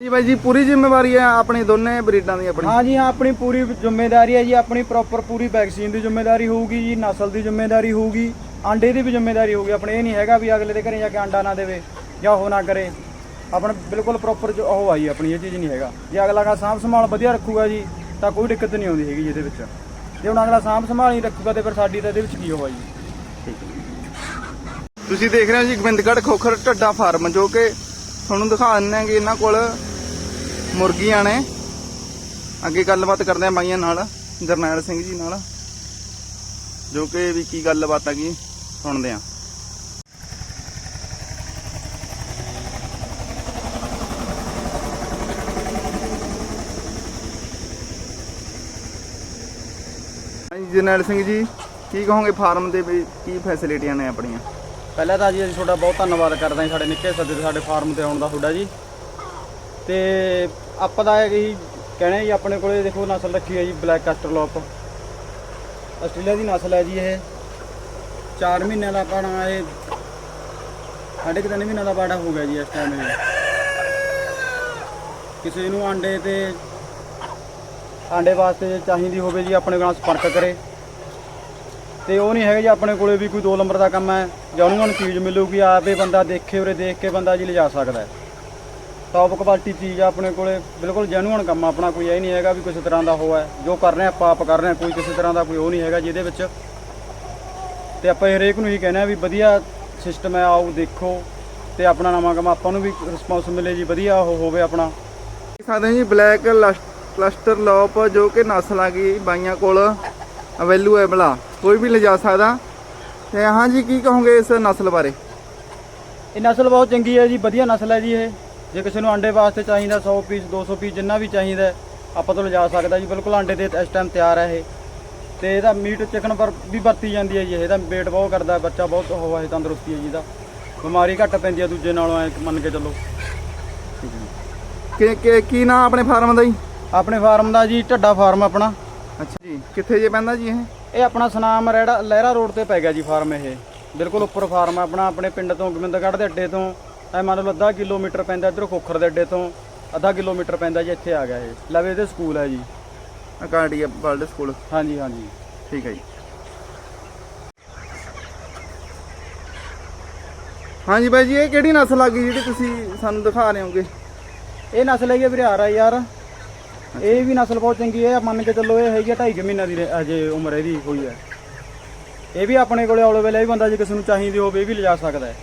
ਜੀ ਬਾਈ ਜੀ ਪੂਰੀ ਜ਼ਿੰਮੇਵਾਰੀ ਹੈ ਆਪਣੀ ਦੋਨੇ ਬਰੀਡਾਂ ਦੀ ਆਪਣੀ? ਹਾਂ ਜੀ ਹਾਂ ਆਪਣੀ ਪੂਰੀ ਜ਼ਿੰਮੇਵਾਰੀ ਹੈ ਜੀ ਆਪਣੀ ਪ੍ਰੋਪਰ ਪੂਰੀ ਵੈਕਸੀਨ ਦੀ ਜ਼ਿੰਮੇਵਾਰੀ ਹੋਊਗੀ ਜੀ ਨਸਲ ਦੀ ਜ਼ਿੰਮੇਵਾਰੀ ਹੋਊਗੀ ਆਂਡੇ ਦੀ ਵੀ ਜ਼ਿੰਮੇਵਾਰੀ ਹੋਊਗੀ। ਆਪਣੇ ਇਹ ਨਹੀਂ ਹੈਗਾ ਵੀ ਅਗਲੇ ਦੇ ਘਰੇ ਜਾ ਕੇ ਆਂਡਾ ਨਾ ਦੇਵੇ ਜਾਂ ਉਹ ਨਾ ਕਰੇ। ਆਪਣਾ ਬਿਲਕੁਲ ਪ੍ਰੋਪਰ ਜੋ ਉਹ ਆਈ ਆਪਣੀ ਇਹ ਚੀਜ਼ ਨਹੀਂ ਹੈਗਾ। ਜੇ ਅਗਲਾ ਦਾ ਸਾਂਭ ਸੰਭਾਲ ਵਧੀਆ ਰੱਖੂਗਾ ਜੀ ਤਾਂ ਕੋਈ ਦਿੱਕਤ ਨਹੀਂ ਆਉਂਦੀ ਹੈਗੀ ਇਹਦੇ ਵਿੱਚ। ਜੇ ਹੁਣ ਅਗਲਾ ਸਾਂਭ ਸੰਭਾਲ ਨਹੀਂ ਰੱਖੂਗਾ ਤੇ ਫਿਰ ਸਾਡੀ ਤਾਂ ਇਹਦੇ ਵਿੱਚ ਕੀ ਹੋਊਗਾ ਜੀ? ਤੁਸੀਂ ਦੇਖ ਰਹੇ ਹੋ ਜੀ ਗੋਬਿੰਦਗੜ੍ਹ ਖੋਖਰ ਢੱਡਾ ਫਾਰਮ ਜੋ ਕਿ ਤੁਹਾਨੂੰ ਦਿਖਾ ਦਿੰਦੇ ਕਿ ਇਹਨਾਂ ਕੋਲ ਮੁਰਗੀਆਂ ਨੇ। ਅੱਗੇ ਗੱਲਬਾਤ ਕਰਦੇ ਆ ਮਾਈਆਂ ਨਾਲ, ਜਰਨੈਲ ਸਿੰਘ ਜੀ ਨਾਲ। ਜੋ ਕਿ ਵੀ ਕੀ ਗੱਲਬਾਤ ਹੈਗੀ, ਸੁਣਦੇ ਆ ਹਾਂਜੀ, ਜਰਨੈਲ ਸਿੰਘ ਜੀ, ਕੀ ਕਹੋਗੇ ਫਾਰਮ ਦੇ ਵੀ ਕੀ ਫੈਸਿਲਿਟੀਆਂ ਨੇ ਆਪਣੀਆਂ? ਪਹਿਲਾਂ ਤਾਂ ਜੀ ਅਸੀਂ ਤੁਹਾਡਾ ਬਹੁਤ ਧੰਨਵਾਦ ਕਰਦੇ ਹਾਂ ਸਾਡੇ ਨਿੱਕੇ ਸੱਦੇ ਤੇ ਸਾਡੇ ਫਾਰਮ ਤੇ ਆਉਣ ਦਾ ਤੁਹਾਡਾ ਜੀ। ਤੇ ਆਪਾਂ ਦਾ ਇਹ ਕਹਿਣਾ ਜੀ ਆਪਣੇ ਕੋਲੇ ਦੇਖੋ ਨਸਲ ਰੱਖੀ ਹੈ ਜੀ ਬਲੈਕ ਕਸਟਰਲੌਪ ਆਸਟ੍ਰੇਲੀਆ ਦੀ ਨਸਲ ਹੈ ਜੀ ਇਹ। 4 ਮਹੀਨਿਆਂ ਦਾ ਪਾਣਾ, ਇਹ ਸਾਢੇ ਕੁ ਤਿੰਨ ਮਹੀਨਿਆਂ ਦਾ ਬਾੜਾ ਹੋ ਗਿਆ ਜੀ ਇਸ ਟਾਈਮ ਇਹ। ਕਿਸੇ ਨੂੰ ਆਂਡੇ ਤੇ, ਆਂਡੇ ਵਾਸਤੇ ਜੇ ਚਾਹੀਦੀ ਹੋਵੇ ਜੀ, ਆਪਣੇ ਨਾਲ ਸੰਪਰਕ ਕਰੇ। ਤੇ ਉਹ ਨਹੀਂ ਹੈਗਾ ਜੀ ਆਪਣੇ ਕੋਲੇ ਵੀ ਕੋਈ 2 ਨੰਬਰ ਦਾ ਕੰਮ ਹੈ, ਜਾਂ ਉਹਨੂੰ ਨੂੰ ਚੀਜ਼ ਮਿਲੂਗੀ, ਆਪੇ ਬੰਦਾ ਦੇਖੇ ਉਰੇ ਦੇਖ ਕੇ ਬੰਦਾ ਜੀ ਲਿਜਾ ਸਕਦਾ ਹੈ। ਟੌਪ ਕੁਆਲਿਟੀ ਚੀਜ਼ ਆ ਆਪਣੇ ਕੋਲੇ ਬਿਲਕੁਲ ਜੈਨੂਅਨ ਕੰਮ ਆ ਆਪਣਾ ਕੋਈ ਇਹ ਨਹੀਂ ਹੈਗਾ ਵੀ ਕਿਸੇ ਤਰ੍ਹਾਂ ਦਾ ਉਹ ਹੈ। ਜੋ ਕਰ ਰਹੇ ਆਪਾਂ ਆਪ ਕਰ ਰਹੇ ਆ ਕੋਈ ਕਿਸੇ ਤਰ੍ਹਾਂ ਦਾ ਕੋਈ ਉਹ ਨਹੀਂ ਹੈਗਾ ਜਿਹਦੇ ਵਿੱਚ। ਤੇ ਆਪਾਂ ਹਰੇਕ ਨੂੰ ਹੀ ਕਹਿੰਦੇ ਆ ਵੀ ਵਧੀਆ ਸਿਸਟਮ ਹੈ ਆਓ ਦੇਖੋ ਤੇ ਆਪਣਾ ਨਵਾਂ ਕੰਮ ਆਪਾਂ ਨੂੰ ਵੀ ਰਿਸਪੌਂਸ ਮਿਲੇ ਜੀ ਵਧੀਆ ਉਹ ਹੋਵੇ ਆਪਣਾ। ਦੇਖ ਸਕਦੇ ਹਾਂ ਜੀ ਬਲੈਕ ਕਲਸਟਰ ਲੋਪ ਜੋ ਕਿ ਨਸਲ ਆ ਗਈ ਬਾਈਆਂ ਕੋਲ ਅਵੇਲੇਬਲ ਆ ਕੋਈ ਵੀ ਲਿਜਾ ਸਕਦਾ। ਤੇ ਹਾਂ ਜੀ ਕੀ ਕਹੋਗੇ ਇਸ ਨਸਲ ਬਾਰੇ? ਇਹ ਨਸਲ ਬਹੁਤ ਚੰਗੀ ਹੈ ਜੀ ਵਧੀਆ ਨਸਲ ਹੈ ਜੀ ਇਹ। ਜੇ ਕਿਸੇ ਨੂੰ ਆਂਡੇ ਵਾਸਤੇ ਚਾਹੀਦਾ 100 ਪੀਸ 200 ਪੀਸ ਜਿੰਨਾ ਵੀ ਚਾਹੀਦਾ ਆਪਾਂ ਤੋਂ ਲਿਜਾ ਸਕਦਾ ਜੀ। ਬਿਲਕੁਲ ਆਂਡੇ ਦੇ ਇਸ ਟਾਈਮ ਤਿਆਰ ਹੈ ਇਹ। ਤੇ ਇਹਦਾ ਮੀਟ ਚਿਕਨ ਪਰ ਵੀ ਵਰਤੀ ਜਾਂਦੀ ਹੈ ਜੀ ਇਹ। ਇਹਦਾ weight ਬਹੁਤ ਕਰਦਾ ਬੱਚਾ ਬਹੁਤ ਉਹ ਹੈ ਤੰਦਰੁਸਤੀ ਹੈ ਜੀ ਦਾ ਬਿਮਾਰੀ ਘੱਟ ਪੈਂਦੀ ਹੈ ਦੂਜੇ ਨਾਲੋਂ ਐ ਮੰਨ ਕੇ ਚੱਲੋ। ਕਿ ਕਿ- ਕੀ ਨਾਂ ਆਪਣੇ ਫਾਰਮ ਦਾ ਜੀ? ਆਪਣੇ ਫਾਰਮ ਦਾ ਜੀ ਢੱਡਾ ਫਾਰਮ ਆਪਣਾ। ਅੱਛਾ ਜੀ। ਕਿੱਥੇ ਜੇ ਪੈਂਦਾ ਜੀ ਇਹ? ਇਹ ਆਪਣਾ ਸੁਨਾਮ ਰੈੜਾ ਲਹਿਰਾ ਰੋਡ ਤੇ ਪੈ ਗਿਆ ਜੀ ਫਾਰਮ ਇਹ। ਬਿਲਕੁਲ ਉੱਪਰ ਫਾਰਮ ਆਪਣਾ। ਆਪਣੇ ਪਿੰਡ ਤੋਂ ਗੋਬਿੰਦਗੜ੍ਹ ਦੇ ਅੱਡੇ ਤੋਂ ਐ ਮੰਨ ਲਓ ਅੱਧਾ ਕਿਲੋਮੀਟਰ ਪੈਂਦਾ ਇੱਧਰੋਂ ਖੋਖਰ ਦੇ ਅੱਡੇ ਤੋਂ ਅੱਧਾ ਕਿਲੋਮੀਟਰ ਪੈਂਦਾ ਜੀ ਇੱਥੇ ਆ ਗਿਆ ਇਹ। ਲਵੇ ਇਹਦੇ ਸਕੂਲ ਹੈ ਜੀ। Acadia world school. ਹਾਂਜੀ ਹਾਂਜੀ। ਠੀਕ ਹੈ ਜੀ। ਹਾਂਜੀ ਬਾਈ ਜੀ ਇਹ ਕਿਹੜੀ ਨਸਲ ਆ ਗਈ ਜਿਹੜੀ ਤੁਸੀਂ ਸਾਨੂੰ ਦਿਖਾ ਰਹੇ ਹੋਗੇ? ਇਹ ਨਸਲ ਹੈਗੀ ਵੀਰੇ ਆ ਯਾਰ ਇਹ ਵੀ ਨਸਲ ਬਹੁਤ ਚੰਗੀ ਹੈ ਮੰਨ ਕੇ ਚੱਲੋ ਇਹ ਹੈਗੀ 2.5 ਮਹੀਨਾ ਦੀ ਅਜੇ ਉਮਰ ਇਹਦੀ ਹੋਈ ਹੈ। ਇਹ ਵੀ ਆਪਣੇ ਕੋਲੇ ਔਲੇ ਵੇਲੇ ਇਹ ਵੀ ਬੰਦਾ ਜੇ ਕਿਸੇ ਨੂੰ ਚਾਹੀਦੀ ਹੋਵੇ ਇਹ ਵੀ ਲਿਜਾ ਸਕਦਾ ਹੈ।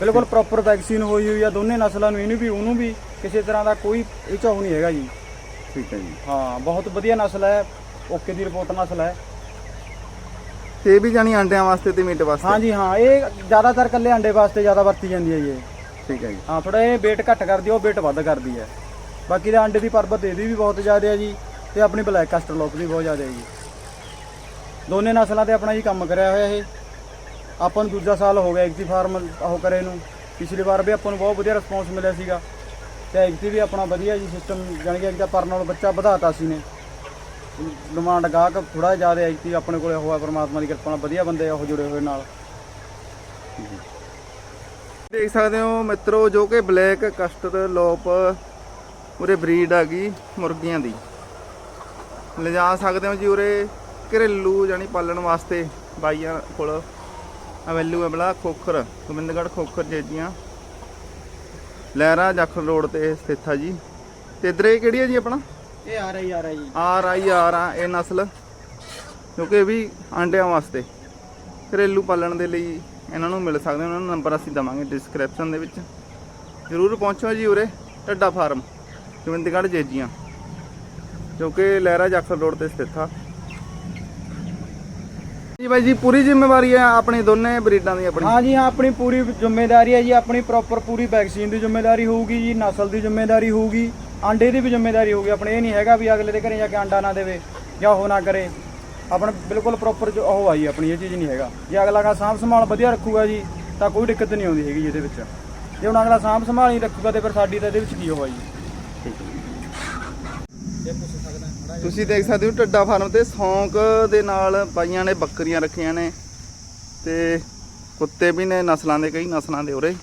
ਬਿਲਕੁਲ ਪ੍ਰੋਪਰ ਵੈਕਸੀਨ ਹੋਈ ਹੋਈ ਆ ਦੋਨੇ ਨਸਲਾਂ ਨੂੰ ਇਹਨੂੰ ਵੀ ਉਹਨੂੰ ਵੀ ਕਿਸੇ ਤਰ੍ਹਾਂ ਦਾ ਕੋਈ ਇਹ ਝਾਉ ਨਹੀਂ ਹੈਗਾ ਜੀ। ਠੀਕ ਹੈ ਜੀ। ਹਾਂ ਬਹੁਤ ਵਧੀਆ ਨਸਲ ਹੈ ਓਕੇ ਦੀ ਰਿਪੋਰਟ ਨਸਲ ਹੈ। ਤੇ ਇਹ ਵੀ ਜਾਨੀ ਅੰਡਿਆਂ ਵਾਸਤੇ ਤੇ ਮੀਟ ਵਾਸਤੇ? ਹਾਂਜੀ ਹਾਂ ਇਹ ਜ਼ਿਆਦਾਤਰ ਕੱਲੇ ਅੰਡੇ ਵਾਸਤੇ ਜ਼ਿਆਦਾ ਵਰਤੀ ਜਾਂਦੀ ਹੈ ਜੀ ਇਹ। ਠੀਕ ਹੈ ਜੀ। ਹਾਂ ਥੋੜਾ ਇਹ weight ਘੱਟ ਕਰਦੀ ਹੈ ਉਹ weight ਵੱਧ ਕਰਦੀ ਹੈ। ਬਾਕੀ ਦੇ ਅੰਡੇ ਦੀ ਪਰਬਤ ਇਹਦੀ ਵੀ ਬਹੁਤ ਜ਼ਿਆਦਾ ਹੈ ਜੀ ਤੇ ਆਪਣੀ ਬਲੈਕ ਕਸਟਰਲੋਪ ਦੀ ਬਹੁਤ ਜ਼ਿਆਦਾ ਹੈ ਜੀ। ਦੋਨੇ ਨਸਲਾਂ ਤੇ ਆਪਣਾ ਜੀ ਕੰਮ ਕਰਿਆ ਹੋਇਆ ਇਹ। ਆਪਾਂ ਨੂੰ ਦੂਜਾ ਸਾਲ ਹੋ ਗਿਆ ਐਗਜ਼ੀ ਫਾਰਮ ਉਹ ਕਰੇ ਨੂੰ। ਪਿਛਲੀ ਵਾਰ ਵੀ ਆਪਾਂ ਨੂੰ ਬਹੁਤ ਵਧੀਆ ਰਿਸਪੌਂਸ ਮਿਲਿਆ ਸੀਗਾ। ਤੇ ਐਗਜ਼ੀ ਵੀ ਆਪਣਾ ਵਧੀਆ ਜੀ ਸਿਸਟਮ ਜਾਣੀ ਕਿ ਐਗਜ਼ਾ ਪਰ ਨਾਲ ਬੱਚਾ ਵਧਾਤਾ ਸੀ ਨੇ। ਡਿਮਾਂਡ ਗਾਹਕ ਥੋੜਾ ਜ਼ਿਆਦਾ ਐਗਜ਼ੀ ਆਪਣੇ ਕੋਲੇ ਹੋਇਆ ਪਰਮਾਤਮਾ ਦੀ ਕਿਰਪਾ ਨਾਲ ਵਧੀਆ ਬੰਦੇ ਆ ਉਹ ਜੁੜੇ ਹੋਏ ਨਾਲ। ਦੇਖ ਸਕਦੇ ਹੋ ਮਿੱਤਰੋ, ਜੋ ਕਿ ਬਲੈਕ ਕਸਟਰ ਲੋਪ ਉਰੇ ਬਰੀਡ ਆ ਗਈ ਮੁਰਗੀਆਂ ਦੀ। ਲਿਜਾ ਸਕਦੇ ਹੋ ਜੀ ਉਰੇ ਘਰੇਲੂ ਜਾਨੀ ਪਾਲਣ ਵਾਸਤੇ ਬਾਈਆਂ ਕੋਲ। ਅਵੇਲੇਬਲ ਆ ਖੋਖਰ ਗੋਬਿੰਦਗੜ੍ਹ ਖੋਖਰ ਜੇਜੀਆਂ ਲਹਿਰਾ ਜਖਰ ਰੋਡ ਤੇ ਸਥਿਤ ਆ ਜੀ। ਤੇ ਇਧਰ ਇਹ ਕਿਹੜੀ ਆ ਜੀ ਆਪਣਾ? ਇਹ ਆ ਰਹੀ ਆ ਰਹੀ ਆਈ ਆਰ ਆ ਇਹ ਨਸਲ। ਕਿਉਂਕਿ ਇਹ ਵੀ ਆਂਡਿਆਂ ਵਾਸਤੇ। ਘਰੇਲੂ ਪਾਲਣ ਦੇ ਲਈ ਇਹਨਾਂ ਨੂੰ ਮਿਲ ਸਕਦੇ ਉਹਨਾਂ ਨੂੰ ਨੰਬਰ ਅਸੀਂ ਦਵਾਂਗੇ ਡਿਸਕ੍ਰਿਪਸ਼ਨ ਦੇ ਵਿੱਚ। ਜ਼ਰੂਰ ਪਹੁੰਚੋ ਜੀ ਉਰੇ ਢੱਡਾ ਫਾਰਮ ਗੋਬਿੰਦਗੜ੍ਹ ਜੇਜੀਆਂ। ਜੋ ਕਿ ਲਹਿਰਾ ਜਾਖਲ ਰੋਡ ਤੇ ਸਥਿਤ ਆ। ਜੀ ਬਾਈ ਜੀ ਪੂਰੀ ਜ਼ਿੰਮੇਵਾਰੀ ਹੈ ਆਪਣੀ ਦੋਨੇ ਬਰੀਡਾਂ ਦੀ ਆਪਣੀ? ਹਾਂ ਜੀ ਹਾਂ ਆਪਣੀ ਪੂਰੀ ਜ਼ਿੰਮੇਵਾਰੀ ਹੈ ਜੀ ਆਪਣੀ ਪ੍ਰੋਪਰ ਪੂਰੀ ਵੈਕਸੀਨ ਦੀ ਜ਼ਿੰਮੇਵਾਰੀ ਹੋਊਗੀ ਜੀ ਨਸਲ ਦੀ ਜ਼ਿੰਮੇਵਾਰੀ ਹੋਊਗੀ ਆਂਡੇ ਦੀ ਵੀ ਜ਼ਿੰਮੇਵਾਰੀ ਹੋਊਗੀ ਆਪਣੇ ਇਹ ਨਹੀਂ ਹੈਗਾ ਵੀ ਅਗਲੇ ਦੇ ਘਰੇ ਜਾ ਕੇ ਆਂਡਾ ਨਾ ਦੇਵੇ ਜਾਂ ਉਹ ਨਾ ਕਰੇ। ਆਪਣਾ ਬਿਲਕੁਲ ਪ੍ਰੋਪਰ ਜੋ ਉਹ ਆਈ ਆਪਣੀ ਇਹ ਚੀਜ਼ ਨਹੀਂ ਹੈਗਾ। ਜੇ ਅਗਲਾ ਦਾ ਸਾਂਭ ਸੰਭਾਲ ਵਧੀਆ ਰੱਖੂਗਾ ਜੀ ਤਾਂ ਕੋਈ ਦਿੱਕਤ ਨਹੀਂ ਆਉਂਦੀ ਹੈਗੀ ਇਹਦੇ ਵਿੱਚ। ਜੇ ਹੁਣ ਅਗਲਾ ਸਾਂਭ ਸੰਭਾਲ ਨਹੀਂ ਰੱਖੂਗਾ ਤੇ ਫਿਰ ਸਾਡੀ ਤਾਂ ਇਹਦੇ ਵਿੱਚ ਕੀ ਹੋਊਗਾ ਜੀ? ਤੁਸੀਂ ਦੇਖ ਸਕਦੇ ਹੋ ਢੱਡਾ ਫਾਰਮ ਤੇ ਸੌਂਕ ਦੇ ਨਾਲ ਬਾਈਆਂ ਨੇ ਬੱਕਰੀਆਂ ਰੱਖੀਆਂ ਨੇ ਤੇ ਕੁੱਤੇ ਵੀ ਨੇ ਨਸਲਾਂ ਦੇ ਕਈ ਨਸਲਾਂ ਦੇ ਉਰੇ।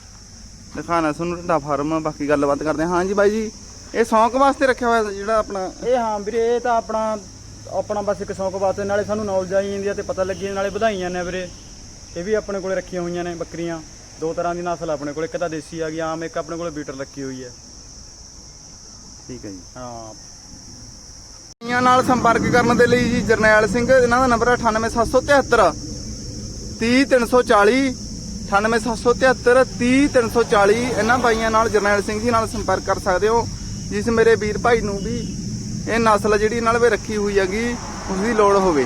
ਦਿਖਾਣਾ ਤੁਹਾਨੂੰ ਢੰਡਾ ਫਾਰਮ ਬਾਕੀ ਗੱਲਬਾਤ ਕਰਦੇ ਹਾਂ। ਹਾਂਜੀ ਬਾਈ ਜੀ ਇਹ ਸੌਂਕ ਵਾਸਤੇ ਰੱਖਿਆ ਹੋਇਆ ਜਿਹੜਾ ਆਪਣਾ? ਇਹ ਹਾਂ ਵੀਰੇ ਇਹ ਤਾਂ ਆਪਣਾ ਆਪਣਾ ਬਸ ਇੱਕ ਸ਼ੌਂਕ ਵਾਸਤੇ। ਨਾਲੇ ਸਾਨੂੰ ਨੌਲੇਜ ਆਈ ਜਾਂਦੀ ਆ ਤੇ ਪਤਾ ਲੱਗੀ ਨਾਲੇ ਵਧਾਈਆਂ ਨੇ ਵੀਰੇ। ਇਹ ਵੀ ਆਪਣੇ ਕੋਲੇ ਰੱਖੀਆਂ ਹੋਈਆਂ ਨੇ ਬੱਕਰੀਆਂ। ਦੋ ਤਰ੍ਹਾਂ ਦੀ ਨਸਲ ਆਪਣੇ ਕੋਲੇ। ਇੱਕ ਤਾਂ ਦੇਸੀ ਆ ਗਈ ਆਮ ਇੱਕ ਆਪਣੇ ਕੋਲੇ ਬੀਟਰ ਰੱਖੀ ਹੋਈ ਹੈ। ਠੀਕ ਹੈ ਜੀ। ਹਾਂ। ਭਾਈਆਂ ਨਾਲ ਸੰਪਰਕ ਕਰਨ ਦੇ ਲਈ ਜੀ ਜਰਨੈਲ ਸਿੰਘ, ਇਹਨਾਂ ਦਾ ਨੰਬਰ 98773 30340 98773 30340 ਇਹਨਾਂ ਬਾਈਆਂ ਨਾਲ ਜਰਨੈਲ ਸਿੰਘ ਜੀ ਨਾਲ ਸੰਪਰਕ ਕਰ ਸਕਦੇ ਹੋ, ਜਿਸ ਮੇਰੇ ਵੀਰ ਭਾਈ ਨੂੰ ਵੀ ਇਹ ਨਸਲ ਜਿਹੜੀ ਇਹਨਾਂ ਲਵੇ ਰੱਖੀ ਹੋਈ ਹੈਗੀ, ਉਸ ਦੀ ਲੋੜ ਹੋਵੇ।